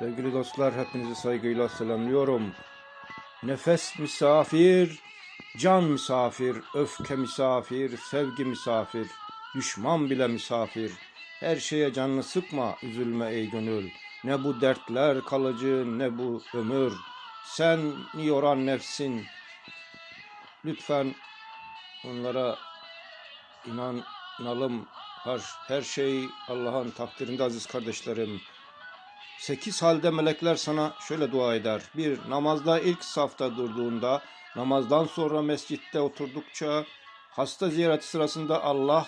Sevgili dostlar hepinizi saygıyla selamlıyorum. Nefes misafir, can misafir, öfke misafir, sevgi misafir, düşman bile misafir. Her şeye canını sıkma, üzülme ey gönül. Ne bu dertler kalıcı, ne bu ömür. Sen yoran nefsin. Lütfen onlara inan, inalım. Her, her şey Allah'ın takdirinde aziz kardeşlerim. Sekiz halde melekler sana şöyle dua eder. Bir, namazda ilk safta durduğunda, namazdan sonra mescitte oturdukça, hasta ziyareti sırasında Allah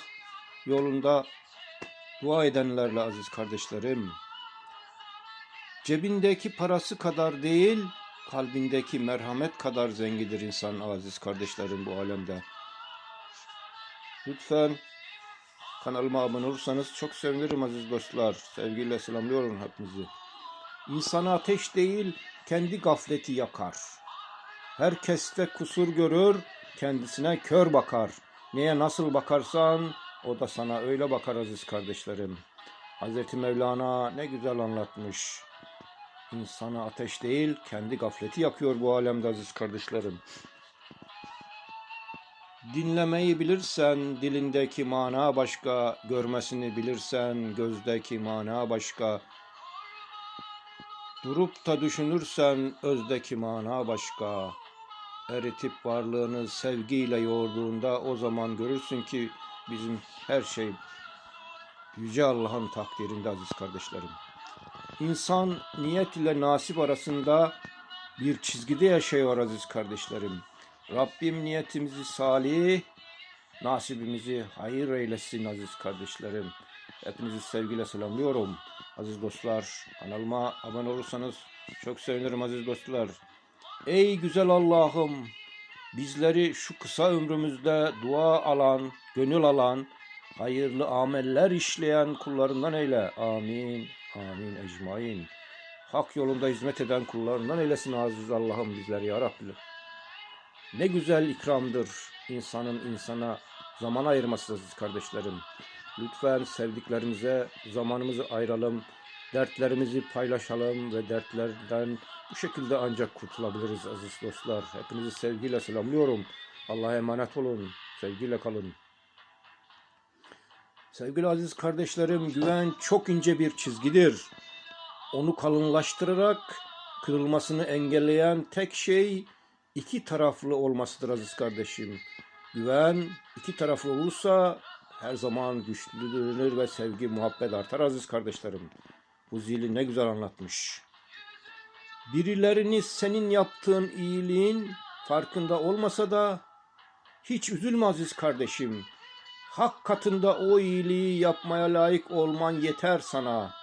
yolunda dua edenlerle aziz kardeşlerim. Cebindeki parası kadar değil, kalbindeki merhamet kadar zengidir insan aziz kardeşlerim bu alemde. Lütfen kanalıma abone olursanız çok sevinirim aziz dostlar. Sevgiyle selamlıyorum hepinizi. İnsanı ateş değil, kendi gafleti yakar. Herkeste kusur görür, kendisine kör bakar. Neye nasıl bakarsan o da sana öyle bakar aziz kardeşlerim. Hazreti Mevlana ne güzel anlatmış. İnsanı ateş değil, kendi gafleti yakıyor bu alemde aziz kardeşlerim. Dinlemeyi bilirsen dilindeki mana başka, görmesini bilirsen gözdeki mana başka. Durup da düşünürsen özdeki mana başka. Eritip varlığını sevgiyle yoğurduğunda o zaman görürsün ki bizim her şey Yüce Allah'ın takdirinde aziz kardeşlerim. İnsan niyet ile nasip arasında bir çizgide yaşıyor aziz kardeşlerim. Rabbim niyetimizi salih, nasibimizi hayır eylesin aziz kardeşlerim. Hepinizi sevgiyle selamlıyorum. Aziz dostlar, kanalıma abone olursanız çok sevinirim aziz dostlar. Ey güzel Allah'ım, bizleri şu kısa ömrümüzde dua alan, gönül alan, hayırlı ameller işleyen kullarından eyle. Amin, amin ecmain. Hak yolunda hizmet eden kullarından eylesin aziz Allah'ım bizleri ya Rabbi. Ne güzel ikramdır insanın insana zaman ayırması aziz kardeşlerim. Lütfen sevdiklerimize zamanımızı ayıralım, dertlerimizi paylaşalım ve dertlerden bu şekilde ancak kurtulabiliriz aziz dostlar. Hepinizi sevgiyle selamlıyorum. Allah'a emanet olun. Sevgiyle kalın. Sevgili aziz kardeşlerim, güven çok ince bir çizgidir. Onu kalınlaştırarak kırılmasını engelleyen tek şey iki taraflı olmasıdır aziz kardeşim. Güven iki taraflı olursa her zaman güçlüdür ve sevgi, muhabbet artar aziz kardeşlerim. Bu zili ne güzel anlatmış. Birilerini senin yaptığın iyiliğin farkında olmasa da hiç üzülme aziz kardeşim. Hak katında o iyiliği yapmaya layık olman yeter sana.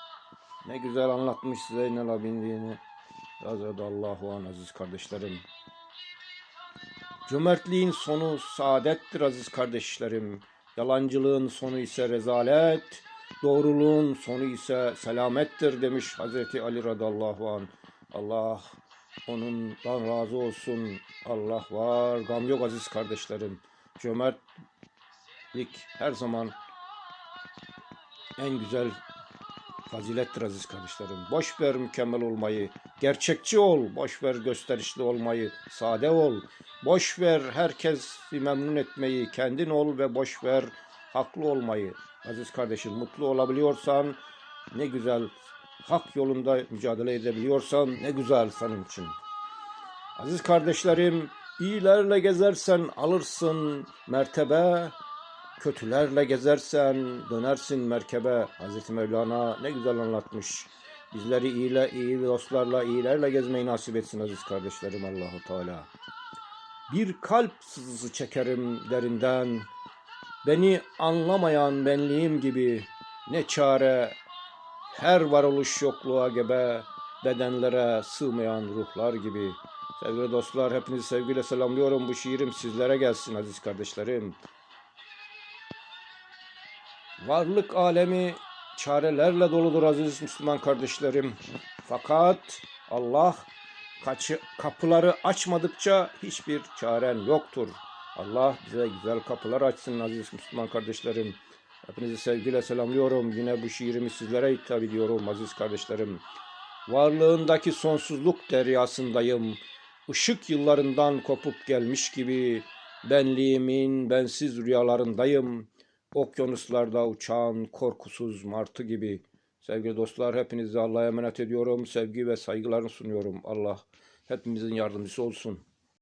Ne güzel anlatmış Zeynel abinliğini. Razıyallahu an aziz kardeşlerim. Cömertliğin sonu saadettir aziz kardeşlerim. Yalancılığın sonu ise rezalet, doğruluğun sonu ise selamettir demiş Hazreti Ali radallahu an. Allah onundan razı olsun. Allah var, gam yok aziz kardeşlerim. Cömertlik her zaman en güzel fazilettir aziz kardeşlerim. Boş ver mükemmel olmayı, gerçekçi ol, boş ver gösterişli olmayı, sade ol. Boş ver herkesi memnun etmeyi, kendin ol ve boş ver haklı olmayı. Aziz kardeşim mutlu olabiliyorsan ne güzel hak yolunda mücadele edebiliyorsan ne güzel senin için. Aziz kardeşlerim iyilerle gezersen alırsın mertebe, kötülerle gezersen dönersin merkebe. Hazreti Mevlana ne güzel anlatmış. Bizleri iyiyle, iyi dostlarla, iyilerle gezmeyi nasip etsin aziz kardeşlerim Allahu Teala. Bir kalp sızısı çekerim derinden. Beni anlamayan benliğim gibi ne çare her varoluş yokluğa gebe bedenlere sığmayan ruhlar gibi. Sevgili dostlar hepinizi sevgiyle selamlıyorum. Bu şiirim sizlere gelsin aziz kardeşlerim. Varlık alemi çarelerle doludur aziz Müslüman kardeşlerim. Fakat Allah kaçı, kapıları açmadıkça hiçbir çaren yoktur. Allah bize güzel kapılar açsın aziz Müslüman kardeşlerim. Hepinizi sevgiyle selamlıyorum. Yine bu şiirimi sizlere hitap ediyorum aziz kardeşlerim. Varlığındaki sonsuzluk deryasındayım. Işık yıllarından kopup gelmiş gibi benliğimin bensiz rüyalarındayım. Okyanuslarda uçan korkusuz martı gibi. Sevgili dostlar hepinizi Allah'a emanet ediyorum. Sevgi ve saygılarını sunuyorum. Allah hepimizin yardımcısı olsun.